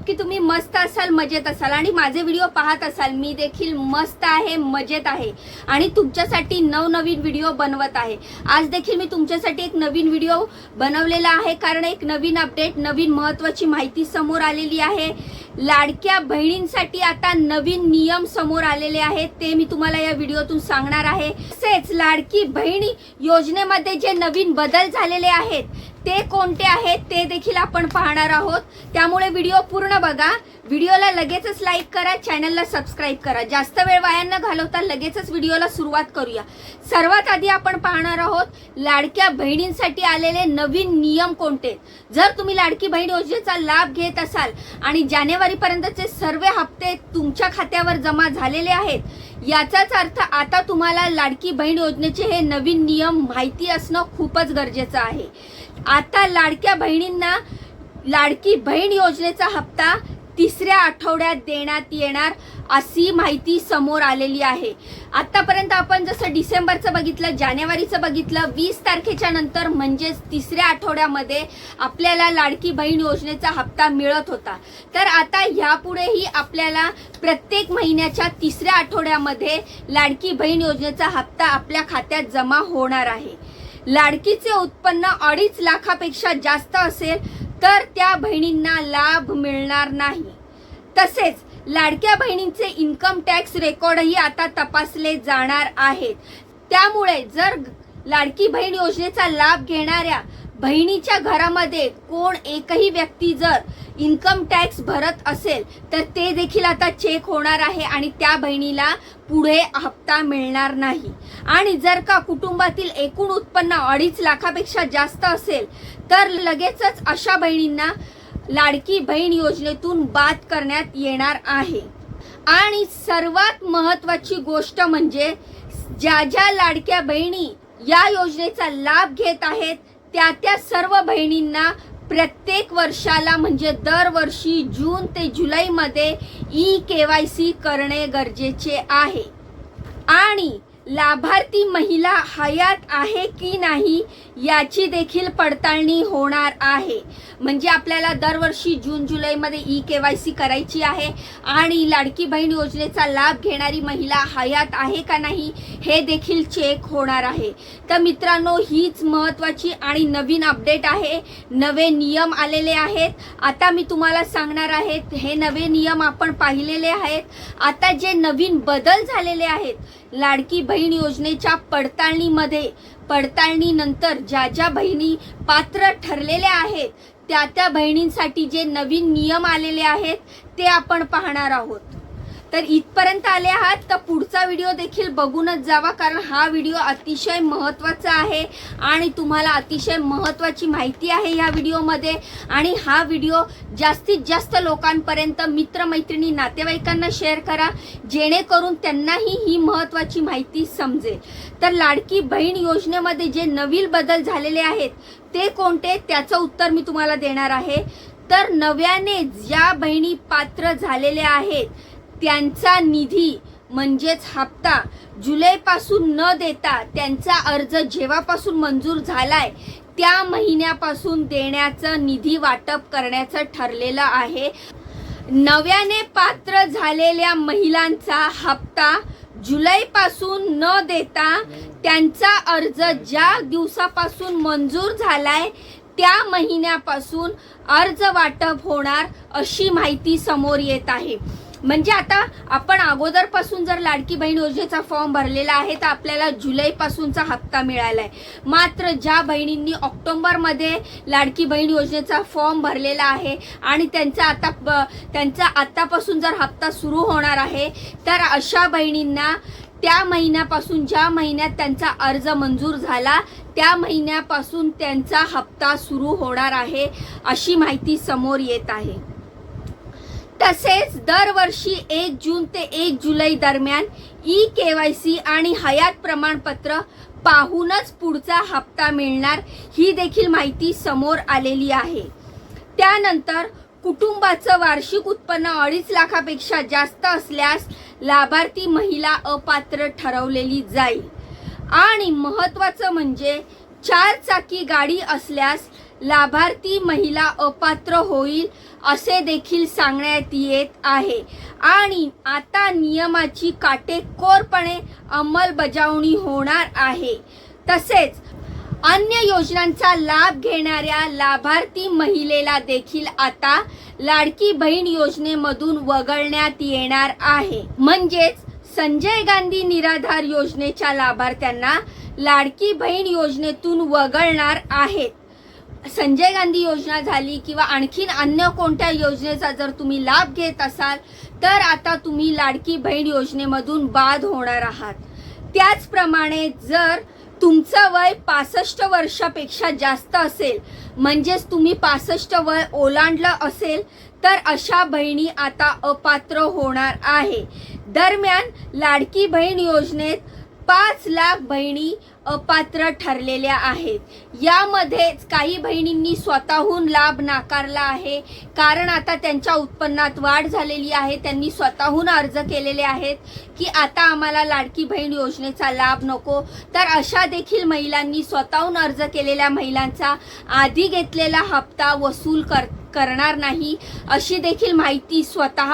Hope की तुम्ही मस्त असाल मजेत असाल आणि माझे व्हिडिओ पाहत असाल मी देखील मस्त आहे मजेत आहे आणि तुमच्यासाठी नवनवीन व्हिडिओ बनवत आहे. आज देखील मी तुमच्यासाठी एक नवीन व्हिडिओ बनवलेला आहे. कारण एक नवीन अपडेट नवीन महत्त्वाची माहिती समोर आलेली आहे. लाडक्या बहिणींसाठी आता नवीन नियम समोर आलेले आहेत. ते मी तुम्हाला या व्हिडिओतून सांगणार आहे. तसेच लाडकी बहिणी योजनेमध्ये जे नवीन बदल झालेले आहेत ते कोणते आहेत ते देखील आपण पाहणार आहोत. त्यामुळे व्हिडिओ पूर्ण बघा. व्हिडिओला लगेचच लाईक करा चॅनलला सबस्क्राईब करा. जास्त वेळ वाया न घालवता लगेचच व्हिडिओला सुरुवात करूया. सर्वात आधी आपण पाहणार आहोत लाडक्या बहिणींसाठी आलेले नवीन नियम कोणते? जर तुम्ही लाडकी बहीण योजनेचा लाभ घेत असाल आणि जानेवारीपर्यंतचे सर्व हप्ते तुमच्या खात्यावर जमा झालेले आहेत याचाच अर्थ आता तुम्हाला लाडकी बहीण योजनेचे हे नवीन नियम माहिती असणं खूपच गरजेचं आहे. आता लाडक्या बहिणींना लाडकी बहीण योजनेचा हप्ता तिसऱ्या आठवड्यात देण्यात येणार अशी माहिती समोर आलेली आहे. आतापर्यंत आपण जसं डिसेंबरचं बघितलं जानेवारीचं बघितलं वीस तारखेच्या नंतर म्हणजेच तिसऱ्या आठवड्यामध्ये आपल्याला लाडकी बहीण योजनेचा हप्ता मिळत होता. तर आता ह्यापुढेही आपल्याला प्रत्येक महिन्याच्या तिसऱ्या आठवड्यामध्ये लाडकी बहीण योजनेचा हप्ता आपल्या खात्यात जमा होणार आहे. लाडकीचे उत्पन्न अडीच लाखापेक्षा जास्त असेल तर त्या बहिणींना लाभ मिळणार नाही. तसेच लाडक्या बहिणींचे इन्कम टॅक्स रेकॉर्डही आता तपासले जाणार आहेत. त्यामुळे जर लाडकी बहीण योजनेचा लाभ घेणाऱ्या बहिणीच्या घरामध्ये कोण एकही व्यक्ती जर इन्कम टॅक्स भरत असेल तर ते देखील आता चेक होणार आहे आणि त्या बहिणीला पुढे हप्ता मिळणार नाही. आणि जर का कुटुंबातील एकूण उत्पन्न अडीच लाखापेक्षा जास्त असेल तर लगेचच अशा बहिणींना लाडकी बहीण योजनेतून बाद करण्यात येणार आहे. आणि सर्वात महत्वाची गोष्ट म्हणजे ज्या ज्या लाडक्या बहिणी या योजनेचा लाभ घेत आहेत त्या त्या सर्व बहिणींना प्रत्येक वर्षाला म्हणजे दरवर्षी जून ते जुलैमध्ये ई के वाय सी करणे गरजेचे आहे. आणि लाभार्थी महिला हयात आहे की नाही याची देखील पडताळणी होणार आहे. म्हणजे आपल्याला दरवर्षी जून जुलैमध्ये ई के वाय सी करायची आहे आणि लाडकी बहीण योजनेचा लाभ घेणारी महिला हयात आहे का नाही हे देखील चेक होणार आहे. तर मित्रांनो हीच महत्त्वाची आणि नवीन अपडेट आहे. नवे नियम आलेले आहेत. आता मी तुम्हाला सांगणार आहेत हे नवे नियम आपण पाहिलेले आहेत. आता जे नवीन बदल झालेले आहेत लाडकी बहीण योजनेच्या पडताळणीमध्ये पडताळणीनंतर ज्या ज्या बहिणी पात्र ठरलेल्या आहेत त्या त्या बहिणींसाठी जे नवीन नियम आलेले आहेत ते आपण पाहणार आहोत. तर इथपर्यंत आले आहात तर पुढचा व्हिडिओ देखील बघूनच जावा कारण हा व्हिडिओ अतिशय महत्त्वाचा आहे आणि तुम्हाला अतिशय महत्त्वाची माहिती आहे या व्हिडिओमध्ये. आणि हा व्हिडिओ जास्तीत जास्त लोकांपर्यंत मित्रमैत्रिणी नातेवाईकांना शेअर करा जेणेकरून त्यांनाही ही महत्त्वाची माहिती समजेल. तर लाडकी बहीण योजनेमध्ये जे नवीन बदल झालेले आहेत ते कोणते? त्याचं उत्तर मी तुम्हाला देणार आहे. तर नव्याने ज्या बहिणी पात्र झालेल्या आहेत त्यांचा निधी म्हणजेच हप्ता जुलैपासून न देता त्यांचा अर्ज जेव्हापासून मंजूर झालाय त्या महिन्यापासून देण्याचं निधी वाटप करण्याचं ठरलेलं आहे. नव्याने पात्र झालेल्या महिलांचा हप्ता जुलैपासून न देता त्यांचा अर्ज ज्या दिवसापासून मंजूर झालाय त्या महिन्यापासून अर्ज वाटप होणार अशी माहिती समोर येत आहे. म्हणजे आता आपण अगोदरपासून जर लाडकी बहीण योजनेचा फॉर्म भरलेला आहे तर आपल्याला जुलैपासूनचा हप्ता मिळाला आहे मात्र ज्या बहिणींनी ऑक्टोंबरमध्ये लाडकी बहीण योजनेचा फॉर्म भरलेला आहे आणि त्यांचा आता ब- त्यांचा आत्तापासून जर हप्ता सुरू होणार आहे तर अशा बहिणींना त्या महिन्यापासून ज्या महिन्यात त्यांचा अर्ज मंजूर झाला त्या महिन्यापासून त्यांचा हप्ता सुरू होणार आहे अशी माहिती समोर येत आहे. तसेच दरवर्षी एक जून ते एक जुलै दरम्यान ई के वाय सी आणि हयात प्रमाणपत्र पाहूनच पुढचा हप्ता मिळणार ही देखील माहिती समोर आलेली आहे. त्यानंतर कुटुंबाचं वार्षिक उत्पन्न अडीच लाखापेक्षा जास्त असल्यास लाभार्थी महिला अपात्र ठरवलेली जाईल. आणि महत्त्वाचं म्हणजे चार चाकी गाडी असल्यास लाभार्थी महिला अपात्र होईल असे देखील सांगण्यात येत आहे. आणि आता नियमाची काटेकोरपणे अंमलबजावणी होणार आहे. तसेच अन्य योजनांचा लाभ घेणाऱ्या लाभार्थी महिलेला देखील आता लाडकी बहीण योजनेमधून वगळण्यात येणार आहे. म्हणजेच संजय गांधी निराधार योजनेच्या लाभार्थ्यांना लाडकी बहीण योजनेतून वगळणार आहेत. संजय गांधी योजना झाली किंवा आणखीन अन्य कोणत्या योजनेचा जर तुम्ही लाभ घेत असाल तर आता तुम्ही लाडकी बहीण योजनेमधून बाद होणार आहात. त्याचप्रमाणे जर तुमचं वय पासष्ट वर्षापेक्षा जास्त असेल म्हणजेच तुम्ही पासष्ट वय ओलांडलं असेल तर अशा बहिणी आता अपात्र होणार आहे. दरम्यान लाडकी बहीण योजनेत पाच लाख बहिणी अपात्र ठरलेल्या आहेत. यामध्येच काही बहिणींनी स्वतःहून लाभ नाकारला आहे. कारण आता त्यांच्या उत्पन्नात वाढ झालेली आहे. त्यांनी स्वतःहून अर्ज केलेले आहेत की आता आम्हाला लाडकी बहीण योजनेचा लाभ नको. तर अशा देखील महिलांनी स्वतःहून अर्ज केलेल्या महिलांचा आधी घेतलेला हप्ता वसूल कर करणार नाही अशी देखील माहिती स्वतः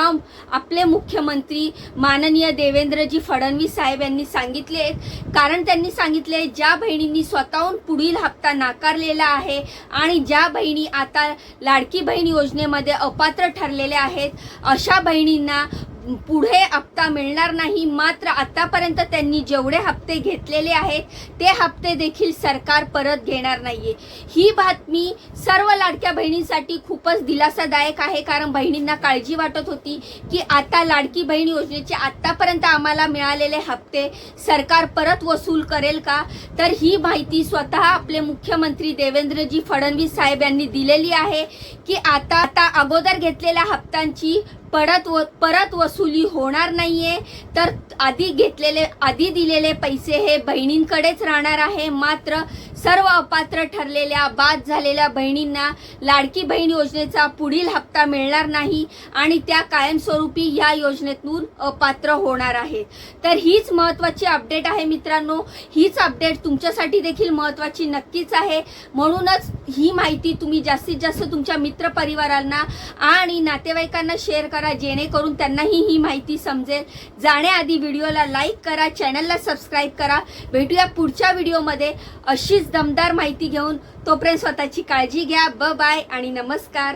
आपले मुख्यमंत्री माननीय देवेंद्रजी फडणवीस साहेब यांनी सांगितले आहेत. कारण त्यांनी सांगितले ज्या बहिणींनी स्वतःहून पुढील हप्ता नाकारलेला आहे आणि ज्या बहिणी आता लाडकी बहीण योजनेमध्ये अपात्र ठरलेल्या आहेत अशा बहिणींना पुढे हप्ता मिळणार नाही. मात्र आतापर्यंत त्यांनी जेवढे हप्ते घेतलेले आहेत ते हप्ते देखील सरकार परत घेणार नाहीये. ही बातमी सर्व लाडक्या बहिणींसाठी खूपच दिलासादायक आहे. कारण बहिणींना काळजी वाटत होती की आता लाडकी बहीण योजनेचे आतापर्यंत आम्हाला मिळालेले हप्ते सरकार परत वसूल करेल का? तर ही माहिती स्वतः आपले मुख्यमंत्री देवेंद्रजी फडणवीस साहेब यांनी दिलेली आहे की आता आता अगोदर घेतलेल्या हप्त्यांची परत व परत वसुली होणार नाहीये. तर आधी घेतलेले आधी दिलेले पैसे हे बहिणींकडेच राहणार आहे. मात्र सर्व अपात्र ठरलेल्या बाद झालेल्या बहिणींना लाडकी बहीण योजनेचा पुढील हप्ता मिळणार नाही आणि त्या कायमस्वरूपी या योजनेतून अपात्र होणार आहेत. तर हीच महत्त्वाची अपडेट आहे मित्रांनो. हीच अपडेट तुमच्यासाठी देखील महत्त्वाची नक्कीच आहे. म्हणूनच ही माहिती तुम्ही जास्तीत जास्त तुमच्या मित्रपरिवारांना आणि नातेवाईकांना शेअर करा जेणेकरून त्यांनाही ही माहिती समजेल. जाण्याआधी व्हिडिओला लाईक करा चॅनलला सबस्क्राईब करा. भेटूया पुढच्या व्हिडिओमध्ये. अशीच दमदार माहिती घेऊन तोपर्यंत स्वतःची काळजी घ्या. ब बाय आणि नमस्कार.